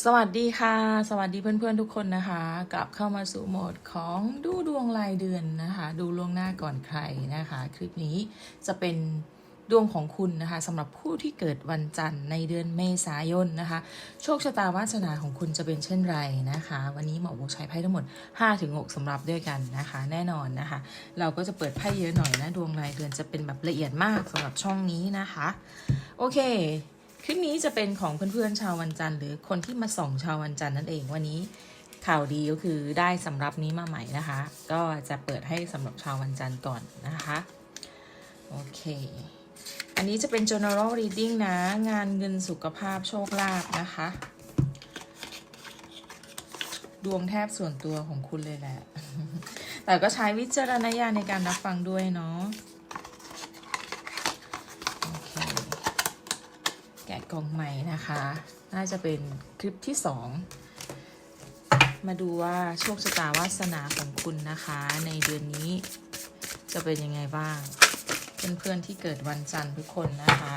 สวัสดีค่ะ สวัสดีเพื่อนๆทุกคนนะคะ กลับเข้ามาสู่โหมดของดูดวงรายเดือนนะคะ ดูล่วงหน้าก่อนใครนะคะ คลิปนี้จะเป็นดวงของคุณนะคะสำหรับผู้ที่เกิดวันจันทร์ในเดือนเมษายนนะคะ โชคชะตาวาสนาของคุณจะเป็นเช่นไรนะคะ วันนี้หมอโบใช้ไพ่ทั้งหมด 5-6สำหรับด้วยกันนะคะ แน่นอนนะคะ เราก็จะเปิดไพ่เยอะหน่อยนะ ดวงรายเดือนจะเป็นแบบละเอียดมากสำหรับช่องนี้นะคะ โอเค คลิปนี้จะเป็นของเพื่อนๆชาววันจันทร์หรือคนที่มาส่องชาววันจันทร์นั่นเองวันนี้ข่าวดีก็คือได้สำรับนี้มาใหม่นะคะ ก็จะเปิดให้สำหรับชาววันจันทร์ก่อนนะคะโอเค อันนี้จะเป็น general reading นะ งานเงินสุขภาพโชคลาภนะคะ ดวงแทบส่วนตัวของคุณเลยแหละ แต่ก็ใช้วิจารณญาณในการรับฟังด้วยเนาะโอเค แกะกล่องใหม่นะคะ น่าจะเป็นคลิปที่สองมาดูว่าโชคชะตาวาสนาของคุณนะคะ ในเดือนนี้จะเป็นยังไงบ้างเพื่อนๆที่เกิดวันจันทร์ทุกคนนะคะ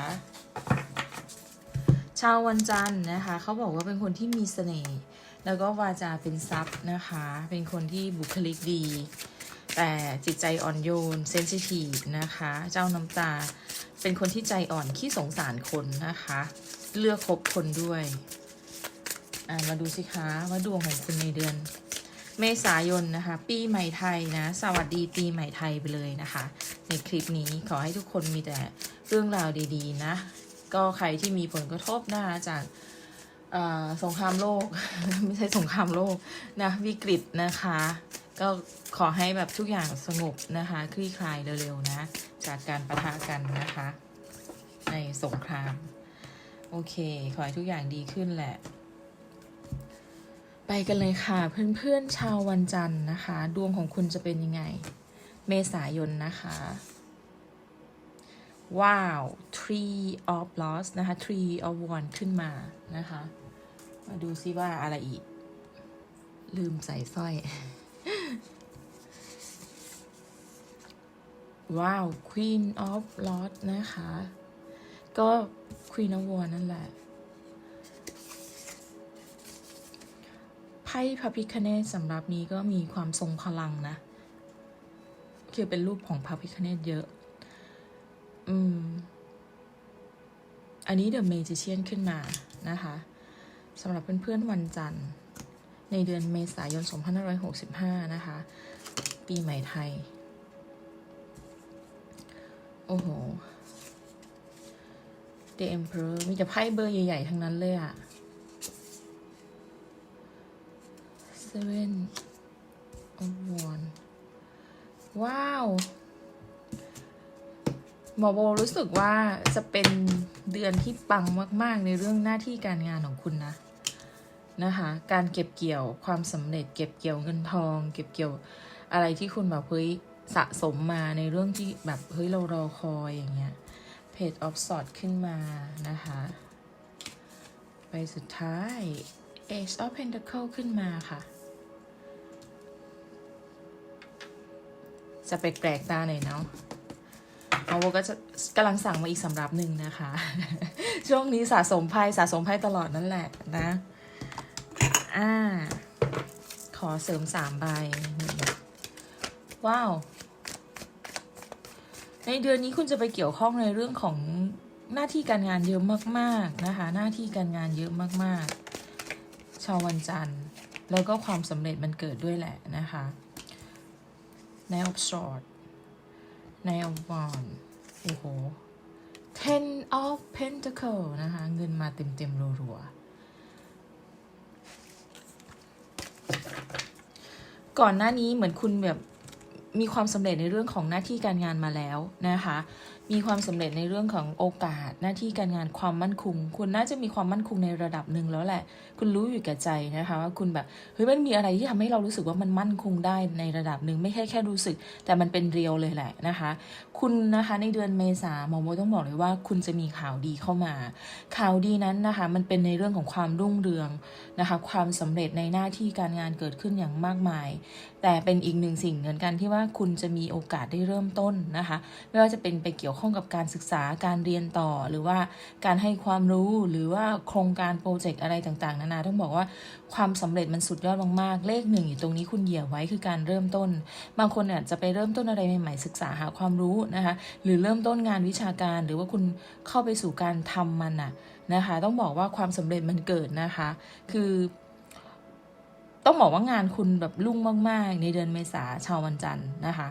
ชาววันจันทร์นะคะเขาบอกว่าเป็นคนที่มีเสน่ห์แล้วก็วาจาเป็นทรัพย์นะคะ เป็นคนที่บุคลิกดี แต่จิตใจอ่อนโยนเซนซิทีฟนะคะ เจ้าน้ำตา เป็นคนที่ใจอ่อนขี้สงสารคนนะคะ เลือกคบคนด้วย มาดูสิคะว่าดวงของคุณในเดือน เมษายนนะคะ ปีใหม่ไทยนะ สวัสดีปีใหม่ไทยไปเลยนะคะ ในคลิปนี้ขอให้ทุกคนมีแต่เรื่องราวดีๆนะ ก็ใครที่มีผลกระทบนะคะจากสงครามโลก ไม่ใช่สงครามโลกนะวิกฤตนะคะ ก็ขอให้แบบทุกอย่างสงบนะคะ คลี่คลายเร็วๆนะ จากการประทะกันนะคะ ในสงคราม โอเค ขอให้ทุกอย่างดีขึ้นแหละ ไปกันเลยค่ะ เพื่อนๆชาววันจันทร์นะคะ ดวงของคุณจะเป็นยังไง เมษายนนะคะว้าว tree of loss นะคะ tree of one ขึ้นมานะคะ มาดูซิว่าอะไรอีก ลืมใส่สร้อย ว้าว Queen of l o r d นะคะ ก็ Queen of War นั่นแหละ ไพ่พระพิคเนตสำหรับนี้ก็มีความทรงพลังนะ คือเป็นรูปของพระพิคเนตเยอะ อืม อันนี้เดอะเมจิเชียนขึ้นมานะคะสำหรับเพื่อนๆวันจันทร์ ในเดือนเมษายน 2565 นะคะ ปีใหม่ไทย โอ้โห The Emperor มีแต่ไพ่เบอร์ใหญ่ ๆ ทั้งนั้นเลยอะ Seven of w a n d ว้าว หมอโบรู้สึกว่าจะเป็นเดือนที่ปังมาก ๆ ในเรื่องหน้าที่การงานของคุณนะ นะคะการเก็บเกี่ยวความสำเร็จ เก็บเกี่ยวเงินทอง เก็บเกี่ยวอะไรที่คุณแบบเฮ้ยสะสมมาในเรื่องที่แบบเฮ้ยเรารอคอยอย่างเงี้ย Page of Swords ขึ้นมานะคะไปสุดท้าย Ace of Pentacle ขึ้นมาค่ะ จะแปลกๆตาหน่อยเนาะเอาโบก็จะกำลังสั่งมาอีกสำรับหนึ่งนะคะ ช่วงนี้สะสมไพ่สะสมไพ่ตลอดนั่นแหละนะ อ่า ขอเสริมสามใบ ว้าว ในเดือนนี้คุณจะไปเกี่ยวข้องในเรื่องของหน้าที่การงานเยอะมากๆนะคะ หน้าที่การงานเยอะมากๆ ชาววันจันทร์ แล้วก็ความสำเร็จมันเกิดด้วยแหละนะคะ Nine of Swords Nine of Wands โอ้โห Ten of Pentacle นะคะ เงินมาเต็มๆรัวๆ ก่อนหน้านี้เหมือนคุณแบบมีความสำเร็จในเรื่องของหน้าที่การงานมาแล้วนะคะ มีความสำเร็จในเรื่องของโอกาสหน้าที่การงานความมั่นคง คุณน่าจะมีความมั่นคงในระดับหนึ่งแล้วแหละ คุณรู้อยู่แก่ใจนะคะว่าคุณแบบเฮ้ยมันมีอะไรที่ทำให้เรารู้สึกว่ามันมั่นคงได้ในระดับหนึ่งไม่ใช่แค่รู้สึก แต่มันเป็นเรียวเลยแหละนะคะ คุณนะคะในเดือนเมษาหมอโมต้องบอกเลยว่า คุณจะมีข่าวดีเข้ามา ข่าวดีนั้นนะคะ มันเป็นในเรื่องของความรุ่งเรืองนะคะความสำเร็จในหน้าที่การงานเกิดขึ้นอย่างมากมาย แต่เป็นอีกหนึ่งสิ่งเหมือนกันที่ว่าคุณจะมีโอกาสได้เริ่มต้นนะคะ ไม่ว่าจะเป็นไปเกี่ยวข้องกับการศึกษาการเรียนต่อ หรือว่าการให้ความรู้หรือว่าโครงการโปรเจกต์อะไรต่าง ๆ นานาต้องบอกว่าความสำเร็จมันสุดยอดมากๆ เลขหนึ่งอยู่ตรงนี้คุณเหยียบไว้คือการเริ่มต้น บางคนเนี่ยจะไปเริ่มต้นอะไรใหม่ๆศึกษาหาความรู้นะคะ หรือเริ่มต้นงานวิชาการ หรือว่าคุณเข้าไปสู่การทำมันน่ะนะคะ ต้องบอกว่าความสำเร็จมันเกิดนะคะ คือต้องบอกว่างานคุณแบบรุ่งมาก ๆ ในเดือนเมษาชาววันจันทร์นะคะ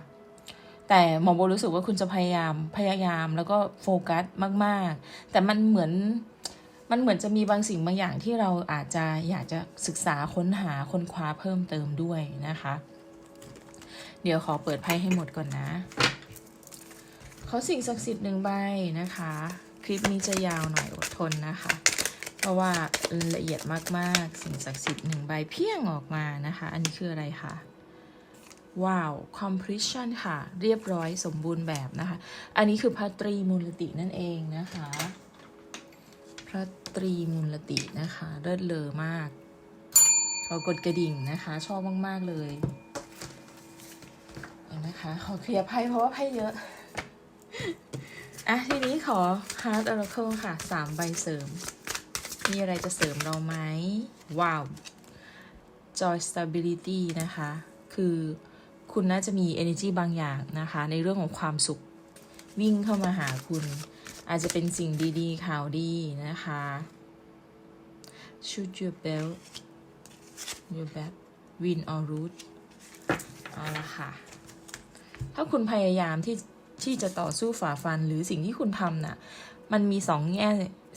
แต่หมอโบรู้สึกว่าคุณจะพยายามพยายามแล้วก็โฟกัสมาก ๆ แต่มันเหมือนมันเหมือนจะมีบางสิ่งบางอย่างที่เราอาจจะอยากจะศึกษาค้นหาค้นคว้าเพิ่มเติมด้วยนะคะ เดี๋ยวขอเปิดไพ่ให้หมดก่อนนะ เขาสิ่งศักดิ์สิทธิ์หนึ่งใบนะคะ คลิปนี้จะยาวหน่อยอดทนนะคะ เพราะว่าละเอียดมากๆ สิ่งศักดิ์สิทธิ์หนึ่งใบเพียงออกมานะคะ อันนี้คืออะไรคะ ว้าว completion ค่ะ เรียบร้อยสมบูรณ์แบบนะคะ อันนี้คือพระตรีมูลตินั่นเองนะคะ พระตรีมูลตินะคะ เลิศเลอมากขอกดกระดิ่งนะคะ ชอบมาก ๆ เลยเอานะคะ ขอเคลียร์ไพ่เพราะว่าไพ่เยอะ อะ ทีนี้ขอ Heart Oracle ค่ะสามใบเสริม มีอะไรจะเสริมเราไหมว้าว Joy Stability นะคะ คือ คุณน่าจะมี energy บางอย่างนะคะ ในเรื่องของความสุขวิ่งเข้ามาหาคุณ อาจจะเป็นสิ่งดีๆ ข่าวดีนะคะ Shoot your belt your back win or lose เอาละค่ะ ถ้าคุณพยายามที่ที่จะต่อสู้ฝ่าฟันหรือสิ่งที่คุณทำน่ะ มันมีสองแง่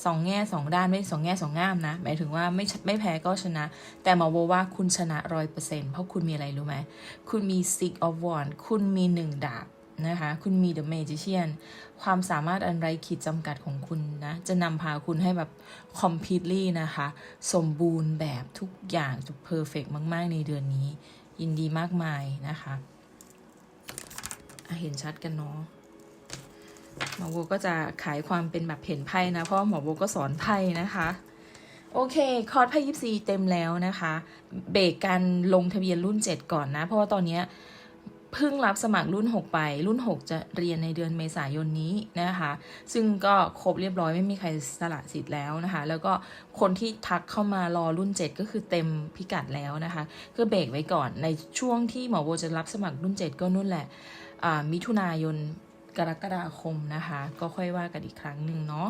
สองแง่สองด้านไม่สองแง่สองง่ามนะ หมายถึงว่าไม่ไม่แพ้ก็ชนะ แต่หมอโบว่าคุณชนะร้อยเปอร์เซ็นเพราะคุณมีอะไรรู้ไหม คุณมี six of wand คุณมีหนึ่งดาบนะคะ คุณมี the magician ความสามารถอันไร้ขีดจำกัดของคุณนะ จะนำพาคุณให้แบบ completely นะคะ สมบูรณ์แบบทุกอย่างจะ perfect มาก ๆ ในเดือนนี้ ยินดีมากมายนะคะ เห็นชัดกันเนาะ หมอโบก็จะขายความเป็นแบบเห็นไพ่นะ เพราะหมอโบก็สอนไพ่นะคะโอเค คอร์สไพ่ยิปซีเต็มแล้วนะคะ เบรกการลงทะเบียนรุ่น 7 ก่อนนะ เพราะว่าตอนนี้เพิ่งรับสมัครรุ่น 6 ไป รุ่น 6 จะเรียนในเดือนเมษายนนี้นะคะ ซึ่งก็ครบเรียบร้อยไม่มีใครสละสิทธิ์แล้วนะคะ แล้วก็คนที่ทักเข้ามารอรุ่น 7 ก็คือเต็มพิกัดแล้วนะคะก็เบรกไว้ก่อนในช่วงที่หมอโบจะรับสมัครรุ่น 7 ก็นู่นแหละมิถุนายน กรกฎาคมนะคะ ก็ค่อยว่ากันอีกครั้งหนึ่งเนาะ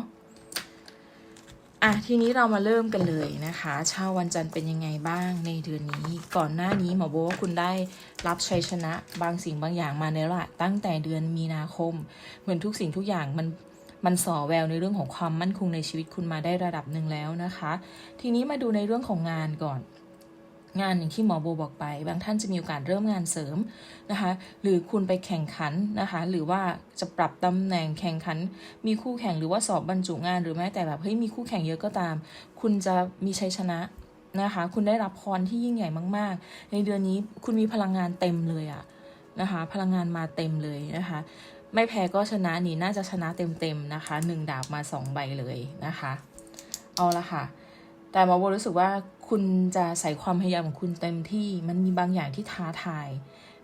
อะทีนี้เรามาเริ่มกันเลยนะคะชาววันจันทร์เป็นยังไงบ้างในเดือนนี้ ก่อนหน้านี้หมอโบว่าคุณได้รับชัยชนะบางสิ่งบางอย่างมาในละตั้งแต่เดือนมีนาคม เหมือนทุกสิ่งทุกอย่างมันมันส่อแววในเรื่องของความมั่นคงในชีวิตคุณมาได้ระดับหนึ่งแล้วนะคะ ทีนี้มาดูในเรื่องของงานก่อน งานอย่างที่หมอโบบอกไป บางท่านจะมีโอกาสเริ่มงานเสริมนะคะ หรือคุณไปแข่งขันนะคะ หรือว่าจะปรับตำแหน่งแข่งขัน มีคู่แข่งหรือว่าสอบบรรจุงานหรือแม้แต่แบบเฮ้ยมีคู่แข่งเยอะก็ตาม คุณจะมีชัยชนะนะคะ คุณได้รับพรที่ยิ่งใหญ่มาก ๆ ในเดือนนี้คุณมีพลังงานเต็มเลยอะนะคะ พลังงานมาเต็มเลยนะคะ ไม่แพ้ก็ชนะนี่น่าจะชนะเต็มๆนะคะหนึ่งดาบมาสองใบเลยนะคะ เอาละค่ะ แต่หมอโบรู้สึกว่าคุณจะใส่ความพยายามของคุณเต็มที่มันมีบางอย่างที่ท้าทาย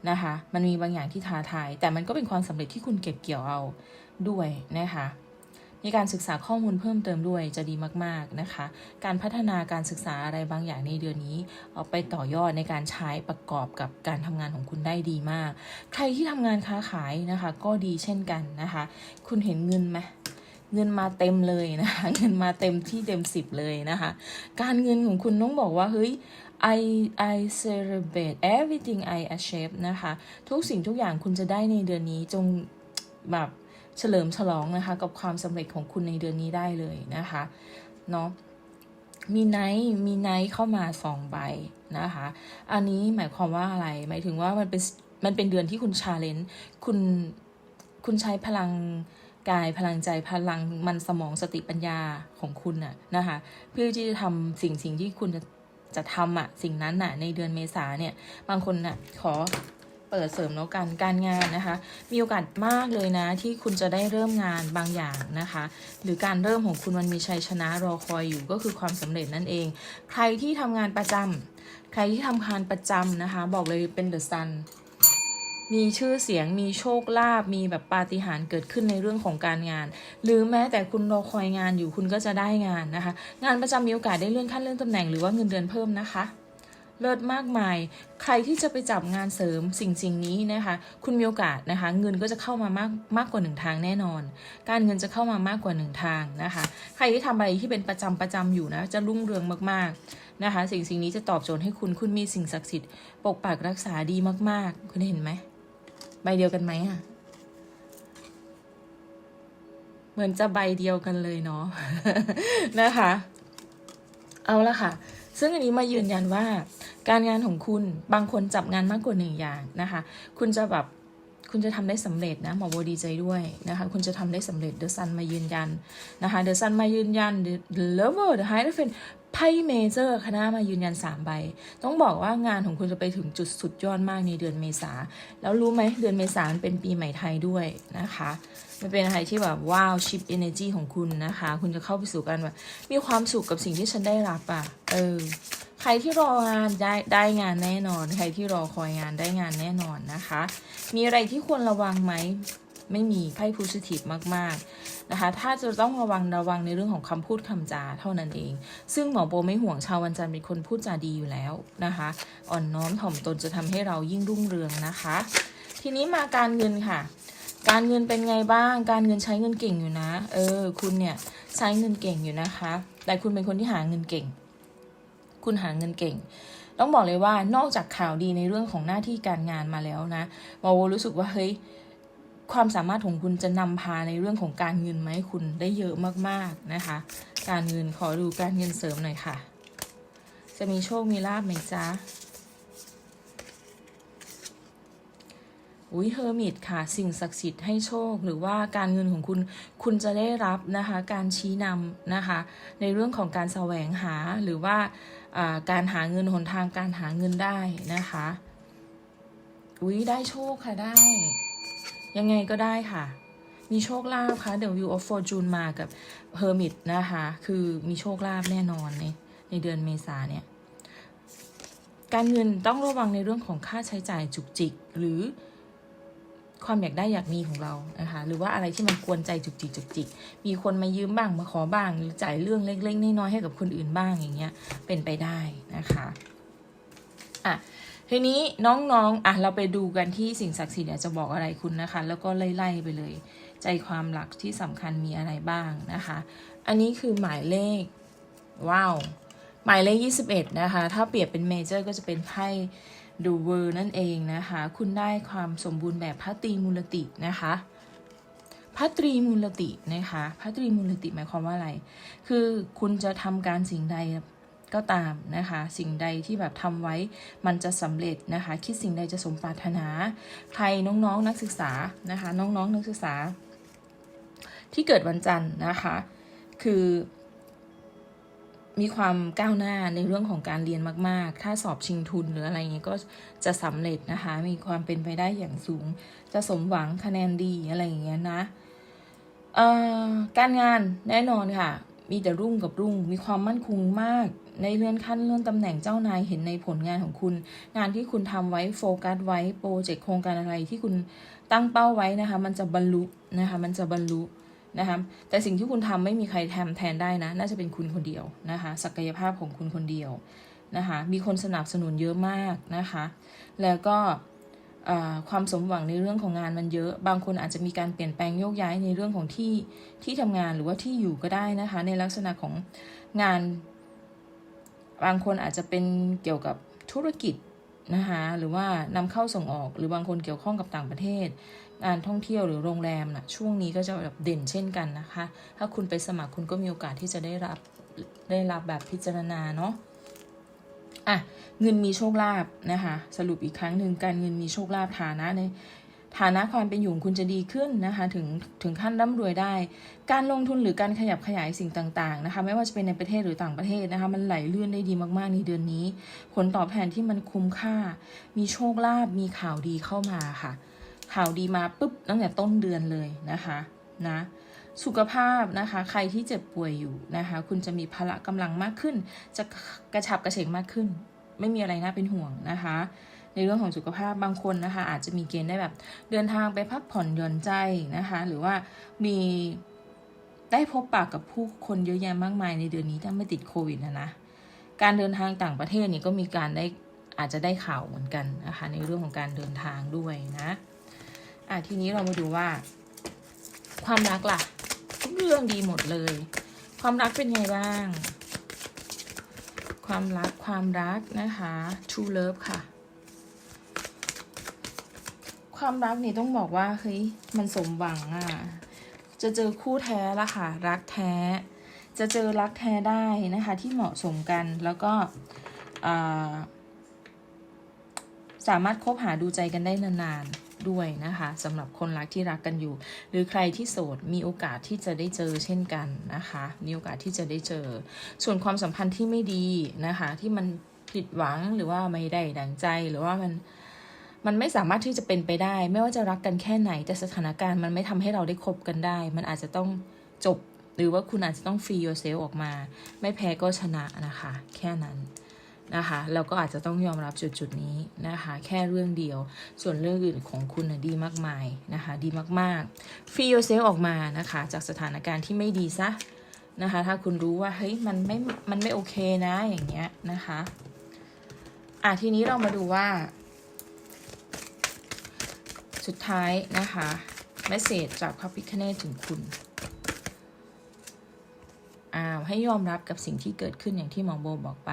นะคะ มันมีบางอย่างที่ท้าทาย แต่มันก็เป็นความสำเร็จที่คุณเก็บเกี่ยวเอาด้วยนะคะมีการศึกษาข้อมูลเพิ่มเติมด้วยจะดีมาก ๆนะคะ การพัฒนาการศึกษาอะไรบางอย่างในเดือนนี้ เอาไปต่อยอดในการใช้ประกอบกับการทำงานของคุณได้ดีมาก ใครที่ทำงานค้าขายนะคะ ก็ดีเช่นกันนะคะ คุณเห็นเงินไหม เงินมาเต็มเลยนะคะ เงินมาเต็มที่เต็มสิบเลยนะคะ การเงินของคุณต้องบอกว่าเฮ้ย I I celebrate everything I achieve นะคะ ทุกสิ่งทุกอย่างคุณจะได้ในเดือนนี้จงแบบเฉลิมฉลองนะคะ กับความสำเร็จของคุณในเดือนนี้ได้เลยนะคะเนาะมีไนท์มีไนท์เข้ามาสองใบนะคะ อันนี้หมายความว่าอะไร หมายถึงว่ามันเป็นมันเป็นเดือนที่คุณชาเลนจ์คุณคุณใช้พลัง กายพลังใจพลังมันสมองสติปัญญาของคุณน่ะนะคะเพื่อที่จะทำสิ่งสิ่งที่คุณจะจะทำอะสิ่งนั้นน่ะในเดือนเมษาเนี่ยบางคนน่ะขอเปิดเสริมแล้วกันการงานนะคะ มีโอกาสมากเลยนะ ที่คุณจะได้เริ่มงานบางอย่างนะคะ หรือการเริ่มของคุณมันมีชัยชนะรอคอยอยู่ก็คือความสำเร็จนั่นเอง ใครที่ทำงานประจำใครที่ทำงานประจำนะคะ บอกเลยเป็นเดอะซัน มีชื่อเสียงมีโชคลาภมีแบบปาฏิหาริย์เกิดขึ้นในเรื่องของการงาน หรือแม้แต่คุณรอคอยงานอยู่คุณก็จะได้งานนะคะ งานประจำมีโอกาสได้เลื่อนขั้นเลื่อนตำแหน่งหรือว่าเงินเดือนเพิ่มนะคะ เลิศมากมาย ใครที่จะไปจับงานเสริมสิ่งสิ่งนี้นะคะ คุณมีโอกาสนะคะ เงินก็จะเข้ามามากมากกว่าหนึ่งทางแน่นอน การเงินจะเข้ามามากกว่าหนึ่งทางนะคะ ใครที่ทำอะไรที่เป็นประจำประจำอยู่นะจะรุ่งเรืองมากๆนะคะสิ่งสิ่งนี้จะตอบโจทย์ให้คุณ คุณมีสิ่งศักดิ์สิทธิ์ปกปักรักษาดีมาก ๆ คุณเห็นไหม ใบเดียวกันไหมอะเหมือนจะใบเดียวกันเลยเนาะนะคะ เอาละค่ะ ซึ่งอันนี้มายืนยันว่า การงานของคุณบางคนจับงานมากกว่าหนึ่งอย่างนะคะ คุณจะแบบ คุณจะทำได้สำเร็จนะหมอโบดีใจด้วยนะคะ คุณจะทำได้สำเร็จเดอะซันมายืนยันนะคะเดอะซันมายืนยันเดอะเลเวอร์เดอะไฮเดอะเฟนไพ่เมเจอร์คณะมายืนยัน 3 ใบ ต้องบอกว่างานของคุณจะไปถึงจุดสุดยอดมากในเดือนเมษา แล้วรู้ไหมเดือนเมษาเป็นปีใหม่ไทยด้วยนะคะ มันเป็นอะไรที่แบบว้าวชิปเอเนจีของคุณนะคะ คุณจะเข้าไปสู่การแบบมีความสุขกับสิ่งที่ฉันได้รับอะ เออ ใครที่รองานได้ได้งานแน่นอน ใครที่รอคอยงานได้งานแน่นอนนะคะ มีอะไรที่ควรระวังไหมไม่มีไพ่โพสิทีฟมากๆนะคะ ถ้าจะต้องระวังระวังในเรื่องของคำพูดคำจาเท่านั้นเอง ซึ่งหมอโบไม่ห่วงชาววันจันทร์เป็นคนพูดจาดีอยู่แล้วนะคะ อ่อนน้อมถ่อมตนจะทำให้เรายิ่งรุ่งเรืองนะคะ ทีนี้มาการเงินค่ะ การเงินเป็นไงบ้าง การเงินใช้เงินเก่งอยู่นะ เออ คุณเนี่ยใช้เงินเก่งอยู่นะคะ แต่คุณเป็นคนที่หาเงินเก่ง คุณหาเงินเก่ง ต้องบอกเลยว่านอกจากข่าวดีในเรื่องของหน้าที่การงานมาแล้วนะหมอโวรู้สึกว่าเฮ้ยความสามารถของคุณจะนำพาในเรื่องของการเงินมาให้คุณได้เยอะมากๆนะคะ การเงินขอดูการเงินเสริมหน่อยค่ะ จะมีโชคมีลาบไหมจ๊ะอุ้ยเฮอร์มิตค่ะ สิ่งศักดิ์สิทธิ์ให้โชค หรือว่าการเงินของคุณคุณจะได้รับนะคะ การชี้นำนะคะ ในเรื่องของการแสวงหาหรือว่า การหาเงินหนทางการหาเงินได้นะคะอุ้ยได้โชคค่ะได้ ยังไงก็ได้ค่ะ มีโชคลาภค่ะ The View of Fortune มากับ Hermit นะคะ คือมีโชคลาภแน่นอนในในเดือนเมษาเนี่ยการเงินต้องระวังในเรื่องของค่าใช้จ่ายจุกจิก หรือ ความอยากได้อยากมีของเรานะคะหรือว่าอะไรที่มันกวนใจจุกจิกจุกจิกมีคนมายืมบ้างมาขอบ้าง หรือจ่ายเรื่องเล็กๆน้อยๆให้กับคนอื่นบ้างอย่างเงี้ยเป็นไปได้นะคะอะทีนี้น้องๆอะเราไปดูกันที่สิ่งศักดิ์สิทธิ์เนี่ยจะบอกอะไรคุณนะคะ แล้วก็ไล่ๆไปเลย ใจความหลักที่สำคัญมีอะไรบ้างนะคะ อันนี้คือหมายเลขว้าวหมายเลข 21 นะคะ ถ้าเปรียบเป็นเมเจอร์ก็จะเป็นไพ่ ดูเวอร์นั่นเองนะคะ คุณได้ความสมบูรณ์แบบพระตรีมูลตินะคะพระตรีมูลตินะคะพระตรีมูลติหมายความว่าอะไร คือคุณจะทำการสิ่งใดก็ตามนะคะ สิ่งใดที่แบบทำไว้มันจะสำเร็จนะคะ คิดสิ่งใดจะสมปรารถนา ใครน้องๆนนักศึกษานะคะ น้องๆนนักศึกษา ที่เกิดวันจันทร์นะคะ คือ มีความก้าวหน้าในเรื่องของการเรียนมาก ๆ ถ้าสอบชิงทุนหรืออะไรเงี้ยก็จะสำเร็จนะคะ มีความเป็นไปได้อย่างสูง จะสมหวังคะแนนดีอะไรอย่างเงี้ยนะการงานแน่นอนค่ะ มีแต่รุ่งกับรุ่ง มีความมั่นคงมากในเลื่อนขั้นเลื่อนตำแหน่งเจ้านายเห็นในผลงานของคุณ งานที่คุณทำไว้โฟกัสไว้โปรเจกต์โครงการอะไรที่คุณตั้งเป้าไว้นะคะ มันจะบรรลุนะคะ มันจะบรรลุ นะคะแต่สิ่งที่คุณทำไม่มีใครทำแทนได้นะ น่าจะเป็นคุณคนเดียวนะคะศักยภาพของคุณคนเดียวนะคะมีคนสนับสนุนเยอะมากนะคะ แล้วก็ความสมหวังในเรื่องของงานมันเยอะ บางคนอาจจะมีการเปลี่ยนแปลงโยกย้ายในเรื่องของที่ที่ทำงานหรือว่าที่อยู่ก็ได้นะคะ ในลักษณะของงาน บางคนอาจจะเป็นเกี่ยวกับธุรกิจ นะคะหรือว่านำเข้าส่งออกหรือบางคนเกี่ยวข้องกับต่างประเทศงานท่องเที่ยวหรือโรงแรมนะช่วงนี้ก็จะแบบเด่นเช่นกันนะคะ ถ้าคุณไปสมัครคุณก็มีโอกาสที่จะได้รับได้รับแบบพิจารณาเนาะอะเงินมีโชคลาภนะคะ สรุปอีกครั้งหนึ่งการเงินมีโชคลาภฐานะใน ฐานะความเป็นอยู่คุณจะดีขึ้นนะคะถึงถึงขั้นร่ำรวยได้ การลงทุนหรือการขยับขยายสิ่งต่างๆนะคะไม่ว่าจะเป็นในประเทศหรือต่างประเทศนะคะมันไหลเลื่อนได้ดีมากๆในเดือนนี้ ผลตอบแทนที่มันคุ้มค่า มีโชคลาภมีข่าวดีเข้ามาค่ะ ข่าวดีมาปุ๊บตั้งแต่ต้นเดือนเลยนะคะนะสุขภาพนะคะใครที่เจ็บป่วยอยู่นะคะคุณจะมีพละกำลังมากขึ้น จะกระฉับกระเฉงมากขึ้น ไม่มีอะไรน่าเป็นห่วงนะคะ ในเรื่องของสุขภาพบางคนนะคะ อาจจะมีเกณฑ์ได้แบบเดินทางไปพักผ่อนหย่อนใจนะคะ หรือว่ามีได้พบปากกับผู้คนเยอะแยะมากมายในเดือนนี้ถ้าไม่ติดโควิดนะนะการเดินทางต่างประเทศนี่ก็มีการได้อาจจะได้ข่าวเหมือนกันนะคะ ในเรื่องของการเดินทางด้วยนะอะทีนี้เรามาดูว่า ความรักล่ะทุกเรื่องดีหมดเลย ความรักเป็นไงบ้าง ความรักความรักนะคะ true love ค่ะ ความรักนี่ต้องบอกว่าเฮ้ยมันสมหวังอะ่ะ จะเจอคู่แท้ละค่ะ รักแท้ จะเจอรักแท้ได้นะคะ ที่เหมาะสมกันแล้วก็สามารถคบหาดูใจกันได้นานๆด้วยนะคะสำหรับคนรักที่รักกันอยู่ หรือใครที่โสดมีโอกาสที่จะได้เจอเช่นกันนะคะมีโอกาสที่จะได้เจอ ส่วนความสัมพันธ์ที่ไม่ดีนะคะ ที่มันผิดหวังหรือว่าไม่ได้ดังใจหรือว่ามัน มันไม่สามารถที่จะเป็นไปได้ ไม่ว่าจะรักกันแค่ไหน แต่สถานการณ์มันไม่ทำให้เราได้คบกันได้ มันอาจจะต้องจบ หรือว่าคุณอาจจะต้องฟรี yourself ออกมา ไม่แพ้ก็ชนะนะคะ แค่นั้นนะคะแล้วก็อาจจะต้องยอมรับจุดจุดๆนี้นะคะ แค่เรื่องเดียว ส่วนเรื่องอื่นของคุณนะดีมากมายนะคะ ดีมากๆฟรี yourself ออกมานะคะ จากสถานการณ์ที่ไม่ดีซะนะคะ ถ้าคุณรู้ว่าเฮ้ยมันไม่มันไม่โอเคนะอย่างเงี้ยนะคะอะทีนี้เรามาดูว่า สุดท้ายนะคะเมสเซจจากพระพิคเนตถึงคุณอ้าวให้ยอมรับกับสิ่งที่เกิดขึ้นอย่างที่หมอโบบอกไป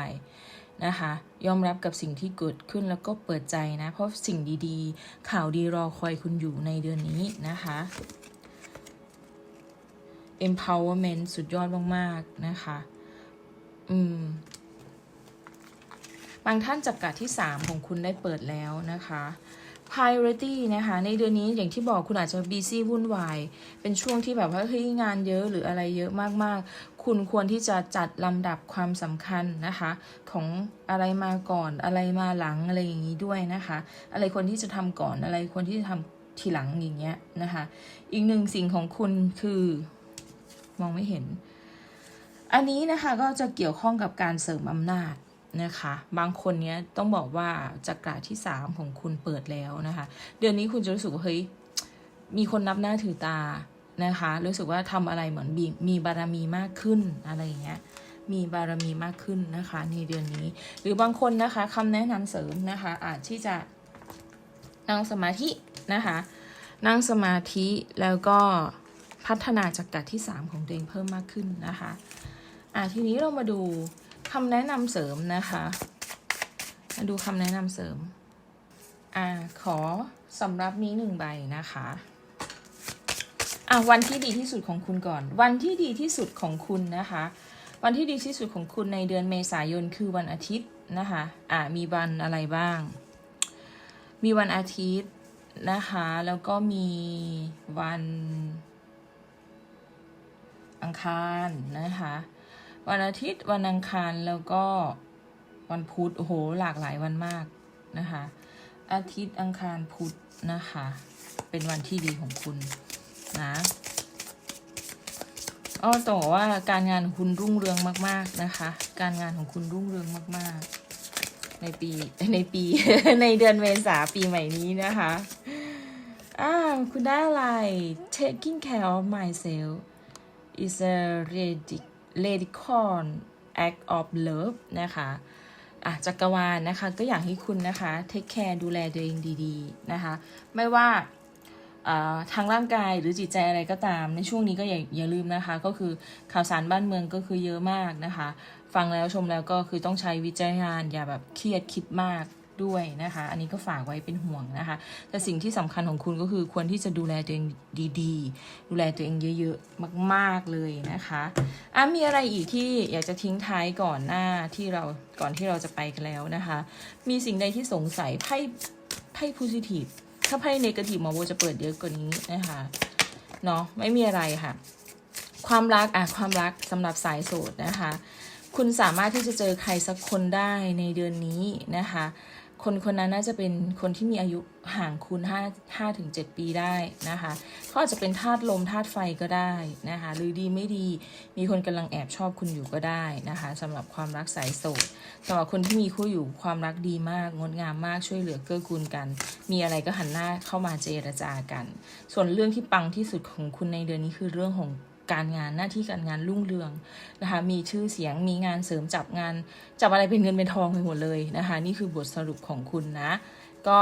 นะคะยอมรับกับสิ่งที่เกิดขึ้นแล้วก็เปิดใจนะ เพราะสิ่งดีๆ ข่าวดีรอคอยคุณอยู่ในเดือนนี้นะคะ empowerment สุดยอดมากๆนะคะ อืม บางท่านจักระที่ 3 ของคุณได้เปิดแล้วนะคะ priority นะคะ ในเดือนนี้อย่างที่บอกคุณอาจจะ busy วุ่นวาย เป็นช่วงที่แบบว่าเฮ้ยงานเยอะหรืออะไรเยอะมากๆ คุณควรที่จะจัดลำดับความสำคัญนะคะ ของอะไรมาก่อนอะไรมาหลังอะไรอย่างนี้ด้วยนะคะ อะไรควรที่จะทำก่อนอะไรควรที่จะทำทีหลังอย่างเงี้ยนะคะ อีกหนึ่งสิ่งของคุณคือมองไม่เห็น อันนี้นะคะก็จะเกี่ยวข้องกับการเสริมอำนาจ นะคะ บางคนเนี้ยต้องบอกว่าจักระที่สามของคุณเปิดแล้วนะคะ เดือนนี้คุณจะรู้สึกว่าเฮ้ยมีคนนับหน้าถือตานะคะ รู้สึกว่าทำอะไรเหมือนมีบารมีมากขึ้นอะไรอย่างเงี้ยมีบารมีมากขึ้นนะคะในเดือนนี้ หรือบางคนนะคะคำแนะนำเสริมนะคะ อาจที่จะนั่งสมาธินะคะ นั่งสมาธิแล้วก็พัฒนาจักระที่ 3 ของตัวเองเพิ่มมากขึ้นนะคะอะทีนี้เรามาดู คำแนะนำเสริมนะคะมาดูคำแนะนำเสริม อ่า ขอสำรับนี้หนึ่งใบนะคะ อะวันที่ดีที่สุดของคุณก่อน วันที่ดีที่สุดของคุณนะคะ วันที่ดีที่สุดของคุณในเดือนเมษายนคือวันอาทิตย์นะคะ อ่ามีวันอะไรบ้าง มีวันอาทิตย์นะคะ แล้วก็มีวันอังคารนะคะ วันอาทิตย์ วันอังคารแล้วก็วันพุธโอ้โหหลากหลายวันมากนะคะ อาทิตย์อังคารพุธนะคะ เป็นวันที่ดีของคุณนะอ้อต่อว่าการงานคุณรุ่งเรืองมาก ๆนะคะ การงานของคุณรุ่งเรืองมาก ๆ ในปีในปีในเดือนเมษาปีใหม่นี้นะคะอ่าคุณได้อะไร taking care of myself is a radic radic radical act of love นะคะอะจักรวาลนะคะ ก็อยากให้คุณนะคะ take care ดูแลตัวเองดีๆนะคะ ไม่ว่าอ่าทางร่างกายหรือจิตใจอะไรก็ตาม ในช่วงนี้ก็อย่าอย่าลืมนะคะ ก็คือข่าวสารบ้านเมืองก็คือเยอะมากนะคะ ฟังแล้วชมแล้วก็คือต้องใช้วิจารณญาณอย่าแบบเครียดคิดมาก ด้วยนะคะ อันนี้ก็ฝากไว้เป็นห่วงนะคะ แต่สิ่งที่สำคัญของคุณก็คือควรที่จะดูแลตัวเองดีๆ ดูแลตัวเองเยอะๆ มาก ๆเลยนะคะอะมีอะไรอีกที่อยากจะทิ้งท้ายก่อนหน้าที่เราก่อนที่เราจะไปกันแล้วนะคะ มีสิ่งใดที่สงสัยไพ่ไพ่ positive ถ้าไพ่ negative หมอโบจะเปิดเยอะกว่านี้นะคะเนาะไม่มีอะไรค่ะ ความรักอะความรักสำหรับสายโสดนะคะ คุณสามารถที่จะเจอใครสักคนได้ในเดือนนี้นะคะ คนคนนั้นน่าจะเป็นคนที่มีอายุห่างคุณห้าถึงเจ็ดปีได้นะคะเขาอาจจะเป็นธาตุลมธาตุไฟก็ได้นะคะ หรือดีไม่ดีมีคนกำลังแอบชอบคุณอยู่ก็ได้นะคะสำหรับความรักสายโสดสำหรับคนที่มีคู่อยู่ความรักดีมากงดงามมากช่วยเหลือเกื้อกูลกัน มีอะไรก็หันหน้าเข้ามาเจรจากัน ส่วนเรื่องที่ปังที่สุดของคุณในเดือนนี้คือเรื่องของ การงานหน้าที่การงานรุ่งเรืองนะคะ มีชื่อเสียงมีงานเสริมจับงานจับอะไรเป็นเงินเป็นทองไปหมดเลยนะคะ นี่คือบทสรุปของคุณนะ ก็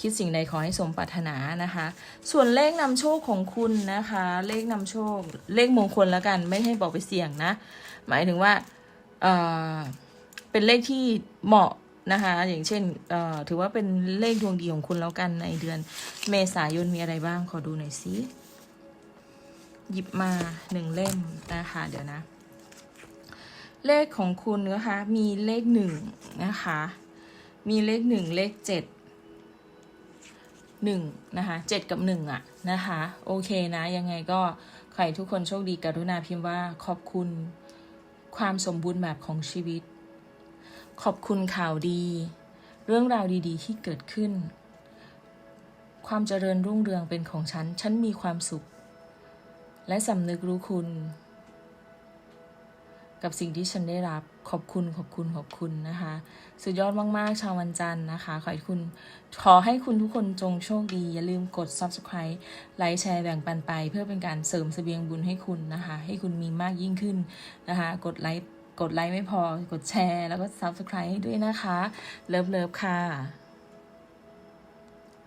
คิดสิ่งใดขอให้สมปรารถนานะคะ ส่วนเลขนำโชคของคุณนะคะ เลขนำโชค เลขมงคลแล้วกัน ไม่ให้บอกไปเสี่ยงนะ หมายถึงว่าเออเป็นเลขที่เหมาะนะคะ อย่างเช่นเอ่อถือว่าเป็นเลขดวงดีของคุณแล้วกันในเดือนเมษายนมีอะไรบ้างขอดูหน่อยสิ หยิบมาหนึ่งเล่มนะคะเดี๋ยวนะ เลขของคุณนะคะมีเลขหนึ่งนะคะ มีเลขหนึ่งเลขเจ็ดหนึ่งนะคะเจ็ดกับหนึ่งอะนะคะ โอเคนะ ยังไงก็ใครทุกคนโชคดีกรุณาพิมพ์ว่าขอบคุณความสมบูรณ์แบบของชีวิต ขอบคุณข่าวดี เรื่องราวดีๆ ที่เกิดขึ้น ความเจริญรุ่งเรืองเป็นของฉัน ฉันมีความสุข และสำนึกรู้คุณ กับสิ่งที่ฉันได้รับขอบคุณขอบคุณขอบคุณนะคะ สุดยอดมากๆ ชาววันจันทร์นะคะ ขอให้คุณ ขอให้คุณทุกคนจงโชคดี อย่าลืมกด subscribe ไลค์แชร์แบ่งปันไป เพื่อเป็นการเสริมเสบียงบุญให้คุณนะคะ ให้คุณมีมากยิ่งขึ้นนะคะ กดไลค์กดไลค์ไม่พอกดแชร์ แล้วก็ subscribe ให้ด้วยนะคะ เลิฟเลิฟค่ะ